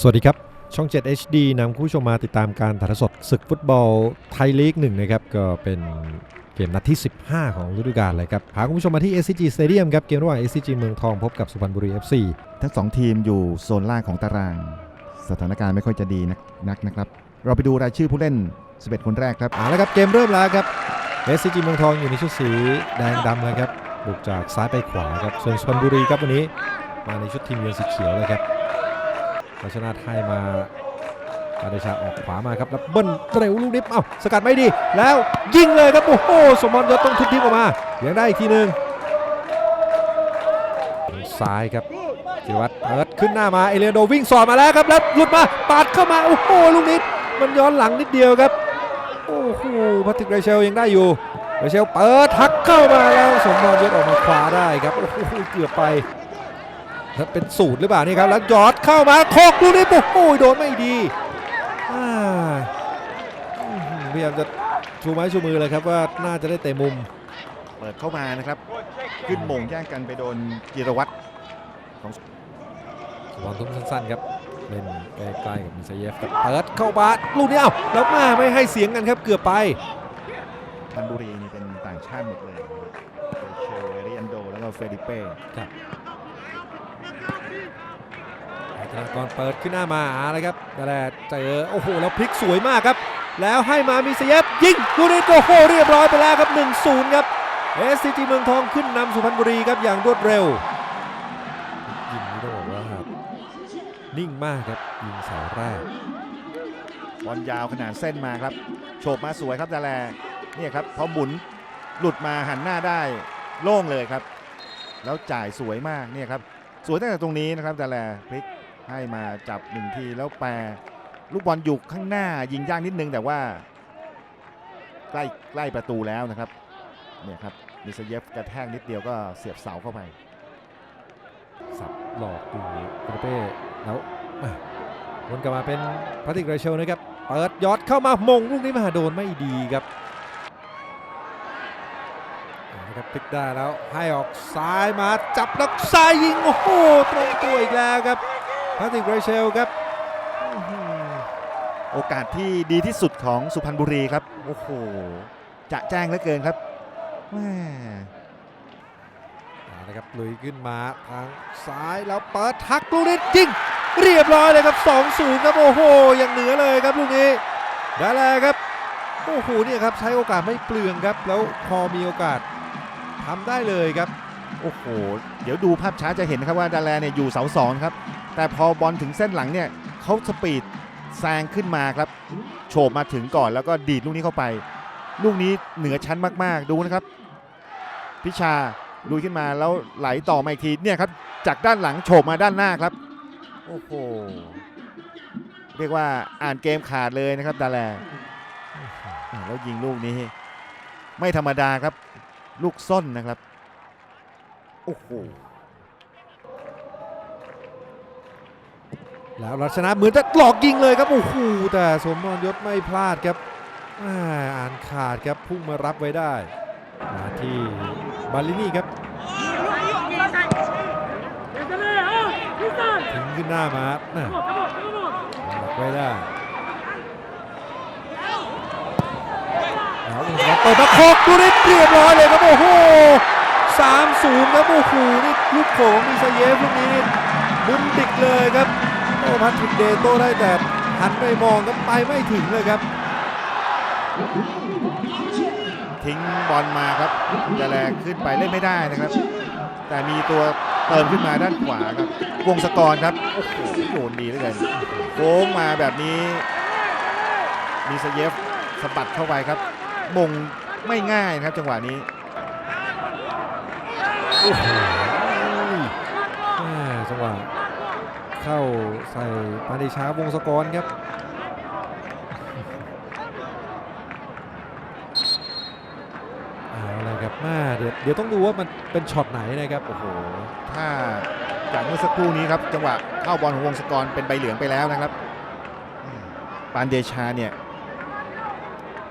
สวัสดีครับ ช่อง 7 HD นำคุณผู้ชมมาติดตามการถ่ายทอดสดศึกฟุตบอลไทยลีกหนึ่งนะครับ ก็เป็นเกมนัดที่ 15 ของฤดูกาลเลยครับ พาคุณผู้ชมมาที่ SCG Stadium ครับ เกมระหว่าง SCG เมืองทองพบกับสุพรรณบุรี FC ทั้งสองทีมอยู่โซนล่างของตาราง สถานการณ์ไม่ค่อยจะดีนักนักนะครับ เราไปดูรายชื่อผู้เล่น 11 คนแรกครับเอาละครับเกมเริ่มแล้วครับ SCG เมืองทองอยู่ในชุดสีแดงดำนะครับบุกจากซ้ายไปขวาครับส่วนสุพรรณบุรีครับวันนี้มาในชุดทีมเยือนสีเขียวเลยครับ รัชนาทให้มาปาเดชาออกขวามาครับแล้วเบิ้ลเร็วลูกนิดเอ้าสกัดไม่ดี แล้วยิงเลยครับโอ้โหสมบอลยศต้องทุบทิ้งออกมายังได้อีกทีหนึ่งซ้ายครับจิรวัตรเปิดขึ้นหน้ามาเอเลโดวิ่งสอดมาแล้วครับแล้วหลุดมาปาดเข้ามาโอ้โหลูกนิดมันย้อนหลังนิดเดียวครับโอ้โหพัตติกไรเชลยังได้อยู่ไรเชลเปิดทักเข้ามาแล้วสมบอลยศออกมาขวาได้ครับโอ้โหเกือบไป เป็นสูตรหรือเปล่านี่ครับแล้วยอดเข้ามาโคกลูกนี้โอ้โหโดนไม่ดีอ่าอื้อหือพยายามจะชูไม้ชูมือเลยครับว่าน่าจะได้เตะมุมเปิดเข้ามานะครับ ขึ้นโมงแย่งกันไปโดนจิรวัตรบอลทุ่มสั้นๆครับเล่นใกล้ๆกับมิซาเยฟแต่เปิดเข้าบาสลูกนี้เอ้าแล้วมาไม่ให้เสียงกันครับเกือบไปพันบุรีนี่เป็นต่างชาติหมดเลยนะครับเชลเอริอันโดแล้วก็เฟริเป้ ธนากรเปิดขึ้นหน้ามาอะไรครับแต่แหละเจอโอ้โหแล้วพลิกสวยมากครับ แล้วให้มามีเซเยฟยิงลูกนี้โอ้โหเรียบร้อยไปแล้วครับ1-0ครับ SCG เมืองทองขึ้นนำสุพรรณบุรีครับอย่างรวดเร็วยิงนี่ต้องบอกว่าครับนิ่งมากครับยิงเสาแรกบอลยาวขนาดเส้นมาครับโฉบมาสวยครับดาแลเนี่ยครับพอหมุนหลุดมาหันหน้าได้โล่งเลยครับ แล้วจ่ายสวยมากเนี่ยครับสวยตั้งแต่ตรงนี้นะครับดาแลพลิก ให้มาจับหนึ่งทีแล้วแปรลูกบอลอยู่ข้างหน้ายิงยากนิดนึงแต่ว่า ใกล้ใกล้ประตูแล้วนะครับเนี่ยครับมิซาเยฟกระแทกนิดเดียวก็เสียบเสาเข้าไป สับหลอกดูเปเป้แล้ววนกลับมาเป็นพาติกไรเชลนะครับ เปิดยอดเข้ามามงลูกนี้มาโดนไม่ดีครับเอาละครับพลิกได้แล้วให้ออกซ้ายมาจับแล้วซ้ายยิงโอ้โหตรงตัวอีกแล้วครับ พาติกไรเชลครับอื้อหือโอกาสที่ดีที่สุดของสุพรรณบุรีครับ โอ้โห จะแจ้งเหลือเกินครับแม่เอาละครับลุยขึ้นมาทางซ้ายแล้วเปิดทักลูกนี้ยิง เรียบร้อยเลยครับ 2-0 ครับ โอ้โห อย่างเหนือเลยครับลูกนี้ได้แล้วครับ โอ้โหเนี่ยครับ ใช้โอกาสไม่เปลืองครับ แล้วพอมีโอกาสทำได้เลยครับ โอ้โห เดี๋ยวดูภาพช้าจะเห็นนะครับว่าดาแลเนี่ยอยู่เสาสองครับ แต่พอบอลถึงเส้นหลังเนี่ยเขาสปีดแซงขึ้นมาครับ โฉบมาถึงก่อนแล้วก็ดีดลูกนี้เข้าไป ลูกนี้เหนือชั้นมากๆดูนะครับ พิชาลุยขึ้นมาแล้วไหลต่อมาอีกทีเนี่ยครับจากด้านหลังโฉบมาด้านหน้าครับโอ้โหเรียกว่าอ่านเกมขาดเลยนะครับดาแลแล้วยิงลูกนี้ ไม่ธรรมดาครับ ลูกส้นนะครับโอ้โห แล้วรัชนะเหมือนจะหลอกยิงเลยครับโอ้โหแต่สมพรยศไม่พลาดครับอ่านขาดครับพุ่งมารับไว้ได้มาที่บาลินี่ครับถึงขึ้นหน้ามาน่ะหลักไว้ได้เอาเปิดมาโคกดูนี่เรียบร้อยเลยครับโอ้โหสามศูนย์ครับโอ้โหนี่ลูกโขงมิซเยฟลูกนี้นี่มุนดิกเลยครับ โอ้พัทริกเดโต้ได้แต่หันไปมองครับไปไม่ถึงเลยครับ ทิ้งบอลมาครับจะแรงขึ้นไปเล่นไม่ได้นะครับ แต่มีตัวเติมขึ้นมาด้านขวาครับ วงศกรครับ โอ้โหโยนดีเหลือเกินโค้งมาแบบนี้ มีสเยฟสะบัดเข้าไปครับ มงไม่ง่ายนะครับจังหวะนี้โอ้โหแม่จังหวะเข้า ใส่ปาดิชาวงศกรครับเอาเลยครับแม่เดี๋ยวเดี๋ยวต้องดูว่ามันเป็นช็อตไหนนะครับโอ้โหถ้าจากเมื่อสักครู่นี้ครับจังหวะเข้าบอลของวงศกรเป็นใบเหลืองไปแล้วนะครับปานเดชาเนี่ย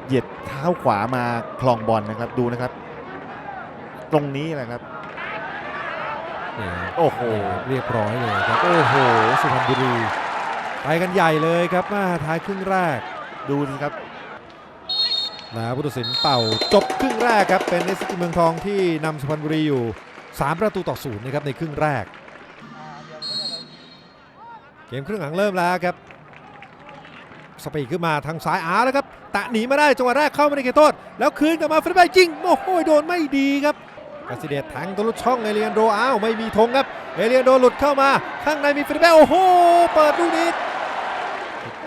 เหยียดเท้าขวามาคลองบอลนะครับดูนะครับ ตรงนี้แหละครับ นี่ยครับโอ้โห เรียบร้อยเลยครับ โอ้โห สุพรรณบุรี ไปกันใหญ่เลยครับมาท้ายครึ่งแรก ดูสิครับแล้วพุทธศิลป์เป่าจบครึ่งแรกครับ เป็นเอสจีเมืองทองที่นำสุพรรณบุรีอยู่ 3 ประตูต่อศูนย์นะครับในครึ่งแรก เกมครึ่งหลังเริ่มแล้วครับ สปีดขึ้นมาทางซ้ายอาแล้วครับแตะหนีมาได้จังหวะแรกเข้ามาในเขตโทษ แล้วคืนกลับมาฟิลิปปินส์ยิง โอ้โหโดนไม่ดีครับ กาซิเดตแทงตะลุดช่องเอเลียนโดอ้าวไม่มีธงครับเอเลียนโดหลุดเข้ามาข้างในมีฟิลิปปินส์โอ้โหเปิดลูกนี้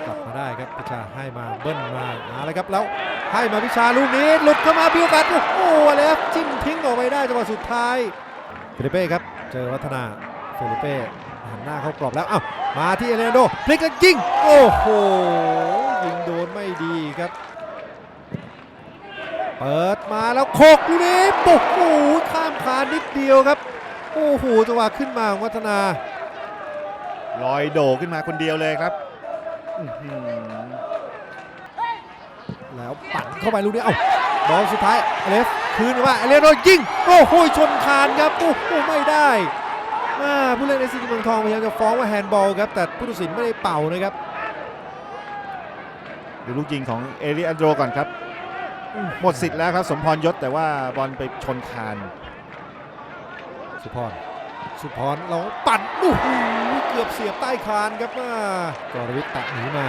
กลับมาได้ครับพิชาให้มาเบิ้ลมาเอาละครับแล้วให้มาพิชาลูกนี้หลุดเข้ามาพิวกัดโอ้โหอะไรครับจิ้มทิ้งออกไปได้จังหวะสุดท้ายฟิลิเป้ครับเจอวัฒนาฟิลิเป้หันหน้าเข้ากรอบแล้วอ้าวมาที่เอเลียนโดพลิกแล้วยิงโอ้โหยิงโดนไม่ดีครับ เปิดมาแล้วโคกลูกนี้ปุกโอ้โหข้ามคานิดเดียวครับ โอ้โหจังหวะขึ้นมาของวัฒนา ลอยโดขึ้นมาคนเดียวเลยครับแล้วปั่นเข้าไปลูกนี้เอ้าบอลสุดท้ายอเลฟคืนมาเอเลโรยิงโอ้โหชนคานครับโอ้โหไม่ได้ผู้เล่นในซีจีเมืองทองพยายามจะฟ้องว่าแฮนด์บอลครับแต่ผู้ตัดสินไม่ได้เป่านะครับดูลูกยิงของเอริอันโดรก่อนครับ หมดสิทธิ์แล้วครับสมพรยศแต่ว่าบอลไปชนคาน สุพร สุพรเราปั่นโอ้โหเกือบเสียบใต้คานครับอ่ากรวิทย์ตะหนีมา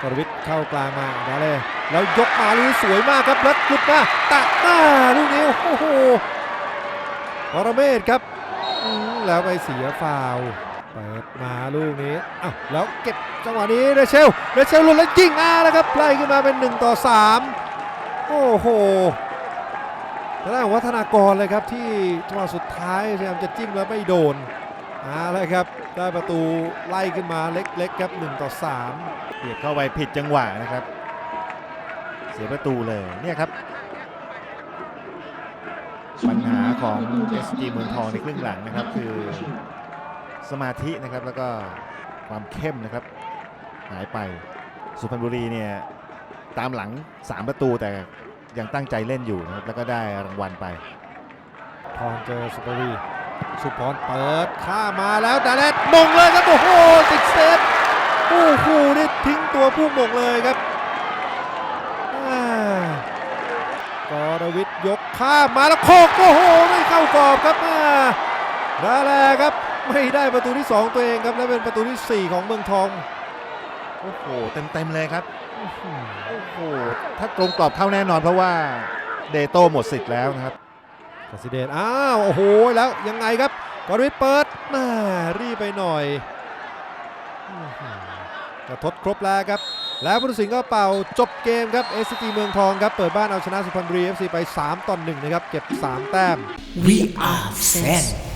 กรวิทย์เข้ากลางมามาเลย แล้วยกมาลูกสวยมากครับแล้วหลุดมาตะหน้าลูกนี้โอ้โหวรเมศครับแล้วไปเสียฟาวเปิดมาลูกนี้อ้าวแล้วเก็บจังหวะนี้เรเชลเรเชลลุดแล้วยิงอ่าแล้วครับไล่ขึ้นมาเป็น 1 ต่อ 3 โอ้โหทางด้านของวัฒนากรเลยครับที่จังหวะสุดท้ายพยายามจะจิ้มแล้วไม่โดนอาแล้วครับได้ประตูไล่ขึ้นมาเล็กๆครับ1ต่อ3เบียดเข้าไปผิดจังหวะนะครับ เสียประตูเลยเนี่ยครับ ปัญหาของ SG เมืองทองในครึ่งหลังนะครับ คือสมาธินะครับแล้วก็ความเข้มนะครับ หายไปสุพรรณบุรีเนี่ยตามหลัง 3 ประตูแต่ ยังตั้งใจเล่นอยู่นะครับแล้วก็ได้รางวัลไป พรเจอสุปรีสุพรเปิดข้ามมาแล้วดาเลตมงเลยครับโอ้โหติดเซฟโอ้โหนี่ทิ้งตัวผู้มงเลยครับอ่ากรวิทย์ยกข้ามมาแล้วโคกโอ้โหไม่เข้ากรอบครับอ่าดาแลครับไม่ได้ประตูที่ 2 ตัวเองครับและเป็นประตูทีสี่4 ของเมืองทองโอ้โหเต็มๆเลยครับอื้อหือ โอ้โห ถ้ากลมกรอบเข้าแน่นอนเพราะว่าเดโต้หมดสิทธิ์แล้วนะครับกสิเดนอ้าว โอ้โห แล้วยังไงครับกรวิทย์เปิดมารีบไปหน่อยอื้อหือกระทดครบแล้วครับ แล้วผู้ตัดสินก็เป่าจบเกมครับ SCG เมืองทองครับ เปิดบ้านเอาชนะสุพรรณบุรี FC ไป 3 ต่อ 1 นะครับ เก็บ 3 แต้ม We are fan